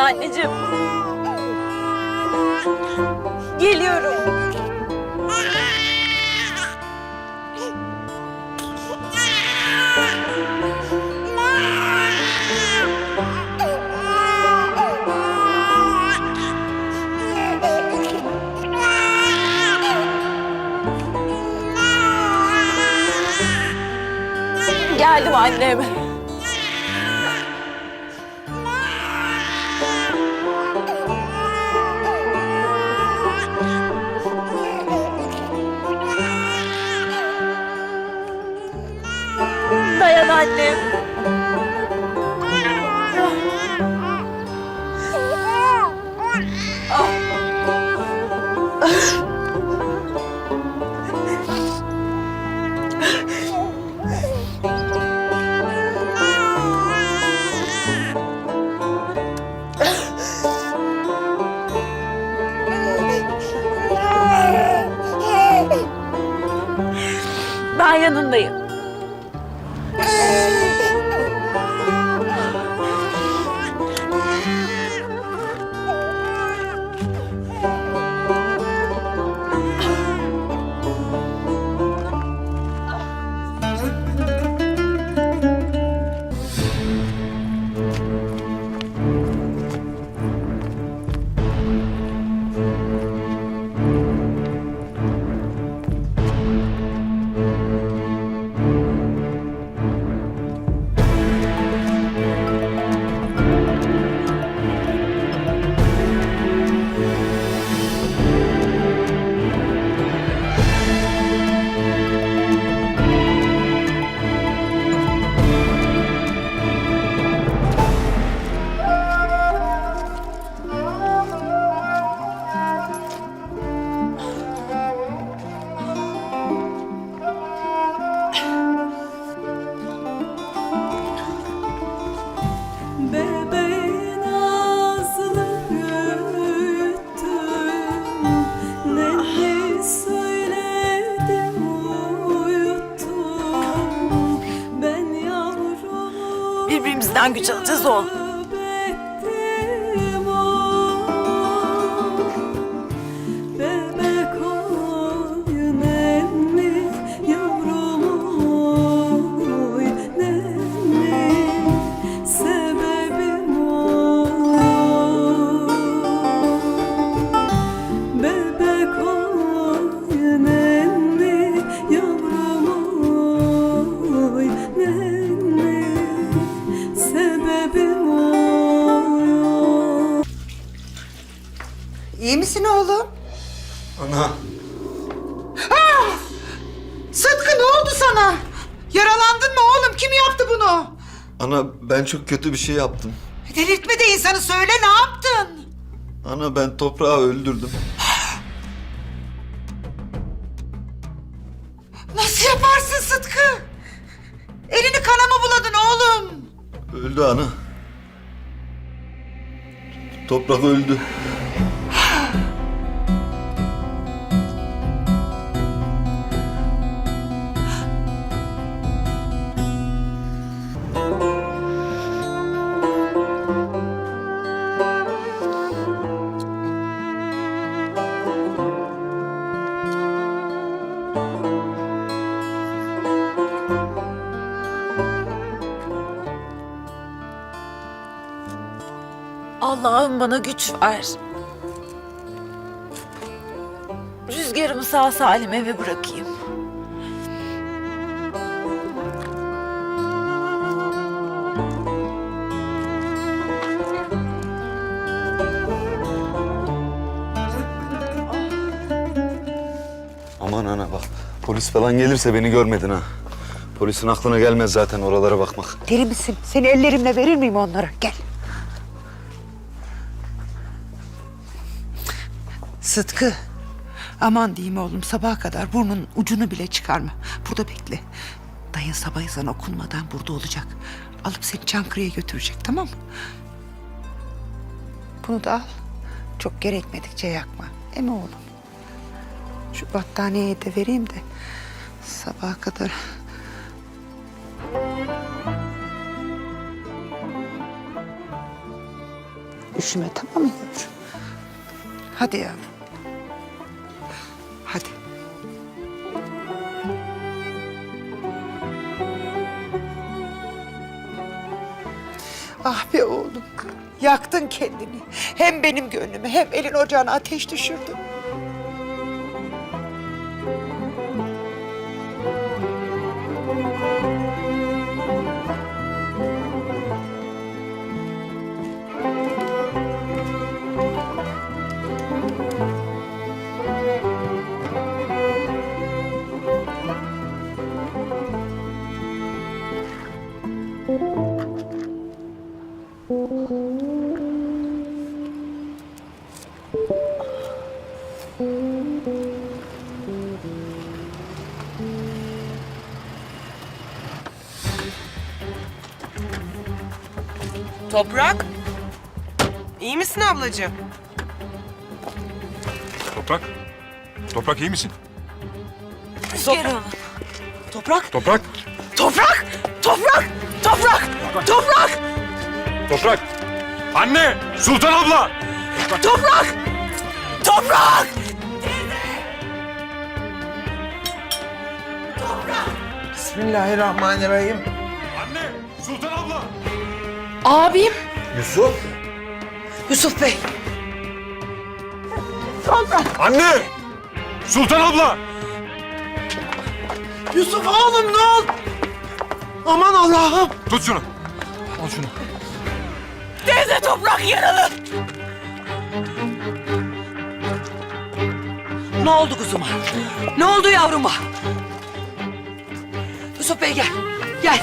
anneciğim. Geliyorum. Geldim annem. Annem. Ben yanındayım. Birbirimizden güç alacağız oğlum. Misin oğlum? Ana. Sıtkı ne oldu sana? Yaralandın mı oğlum? Kim yaptı bunu? Ana ben çok kötü bir şey yaptım. Delirtme de insanı söyle ne yaptın? Ana ben toprağı öldürdüm. Nasıl yaparsın Sıtkı? Elini kana mı buladın oğlum? Öldü ana. Toprak öldü. Allah'ım bana güç ver. Rüzgarımı sağ salim eve bırakayım. Aman ana bak. Polis falan gelirse beni görmedin ha. Polisin aklına gelmez zaten oralara bakmak. Deli misin? Seni ellerimle verir miyim onlara? Gel. Sıtkı. Aman diyeyim oğlum sabaha kadar burnun ucunu bile çıkarma. Burada bekle. Dayın sabah ezan okunmadan burada olacak. Alıp seni Çankırı'ya götürecek tamam mı? Bunu da al. Çok gerekmedikçe yakma. Emi oğlum. Şu battaniyeyi de vereyim de sabaha kadar Üşüme tamam mı yavrum? Hadi yavrum. Ah be oğlum. Yaktın kendini. Hem benim gönlümü hem elin ocağına ateş düşürdün. Toprak. İyi misin ablacığım? Toprak. Toprak iyi misin? Hanım. Toprak. Toprak. Toprak. Toprak. Toprak. Toprak. Toprak. Anne! Sultan abla! Toprak. Toprak. Bismillahirrahmanirrahim. Anne! Sultan abla! Abim. Yusuf. Yusuf Bey. Anne! Sultan abla! Yusuf oğlum ne oldu? Aman Allah'ım. Tut şunu. Al şunu. Teyze toprak yaralı. Ne oldu kuzuma? Ne oldu yavruma? Yusuf Bey gel. Gel.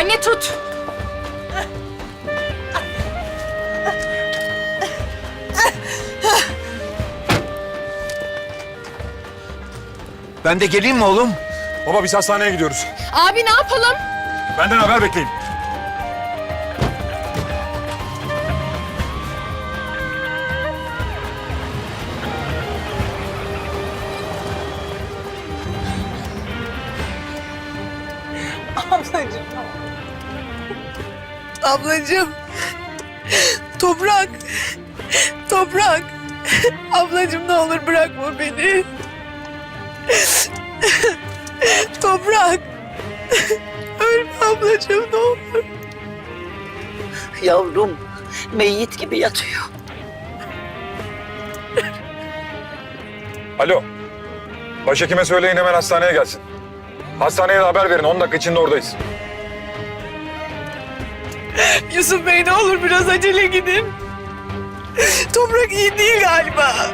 Anne tut. Ben de geleyim mi oğlum? Baba biz hastaneye gidiyoruz. Abi ne yapalım? Benden haber bekleyin. Ablacığım. Toprak. Toprak. Ablacığım ne olur bırakma beni. Toprak. Ölme ablacığım ne olur. Yavrum meyit gibi yatıyor. Alo. Başhekime söyleyin hemen hastaneye gelsin. Hastaneye de haber verin. 10 dakika içinde oradayız. Yusuf Bey ne olur biraz acele gidin. Toprak iyi değil galiba.